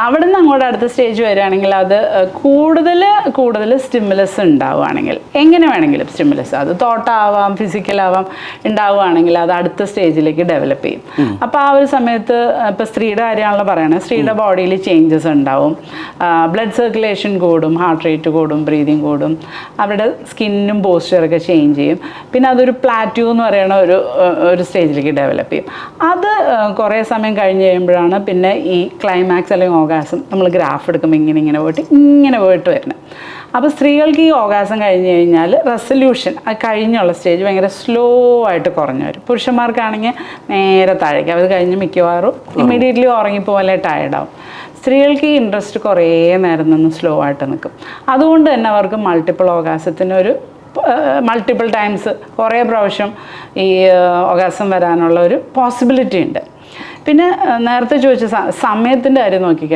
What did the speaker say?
അവിടെ നിന്ന് അങ്ങോട്ട് അടുത്ത സ്റ്റേജ് വരികയാണെങ്കിൽ അത് കൂടുതൽ കൂടുതൽ സ്റ്റിമുലസ് ഉണ്ടാവുകയാണെങ്കിൽ എങ്ങനെ വേണമെങ്കിലും സ്റ്റിമുലസ് അത് തോട്ടാവാം ഫിസിക്കലാവാം ഉണ്ടാവുകയാണെങ്കിൽ അത് അടുത്ത സ്റ്റേജിലേക്ക് ഡെവലപ്പ് ചെയ്യും. അപ്പോൾ ആ ഒരു സമയത്ത് ഇപ്പോൾ സ്ത്രീയുടെ കാര്യമാണല്ലോ പറയണത് സ്ത്രീയുടെ ബോഡിയിൽ ചേഞ്ചസ് ഉണ്ടാവും. ബ്ലഡ് സർക്കുലേഷൻ കൂടും ഹാർട്ട് റേറ്റ് കൂടും ബ്രീതിങ് കൂടും അവരുടെ സ്കിന്നും പോസ്ചറൊക്കെ ചേഞ്ച് ചെയ്യും. പിന്നെ അതൊരു പ്ലാറ്റ്യൂ എന്ന് പറയുന്ന ഒരു ഒരു സ്റ്റേജിലേക്ക് ഡെവലപ്പ് ചെയ്യും. അത് കുറേ സമയം കഴിഞ്ഞ് കഴിയുമ്പോഴാണ് പിന്നെ ഈ ക്ലൈമാക്സ് അല്ലെങ്കിൽ ഓഗാസം നമ്മൾ ഗ്രാഫ് എടുക്കുമ്പോൾ ഇങ്ങനെ ഇങ്ങനെ പോയിട്ട് ഇങ്ങനെ പോയിട്ട് വരുന്നത് അപ്പോൾ സ്ത്രീകൾക്ക് ഈ ഓഗാസം കഴിഞ്ഞ് കഴിഞ്ഞാൽ റെസൊല്യൂഷൻ ആ കഴിഞ്ഞുള്ള സ്റ്റേജ് ഭയങ്കര സ്ലോ ആയിട്ട് കുറഞ്ഞു വരും. പുരുഷന്മാർക്കാണെങ്കിൽ നേരെ താഴേക്ക് അത് കഴിഞ്ഞ് മിക്കവാറും ഇമ്മീഡിയറ്റ്ലി ഉറങ്ങിപ്പോലെ ടയർഡാവും സ്ത്രീകൾക്ക് ഈ ഇൻട്രസ്റ്റ് കുറേ നേരം നിന്ന് സ്ലോ ആയിട്ട് നിൽക്കും. അതുകൊണ്ട് തന്നെ അവർക്ക് മൾട്ടിപ്പിൾ ഓഗാസത്തിനൊരു മൾട്ടിപ്പിൾ ടൈംസ് കുറേ പ്രാവശ്യം ഈ ഓഗാസം വരാനുള്ള ഒരു പോസിബിലിറ്റി ഉണ്ട്. പിന്നെ നേരത്തെ ചോദിച്ച സമയത്തിന്റെ കാര്യം നോക്കിക്കഴിഞ്ഞാൽ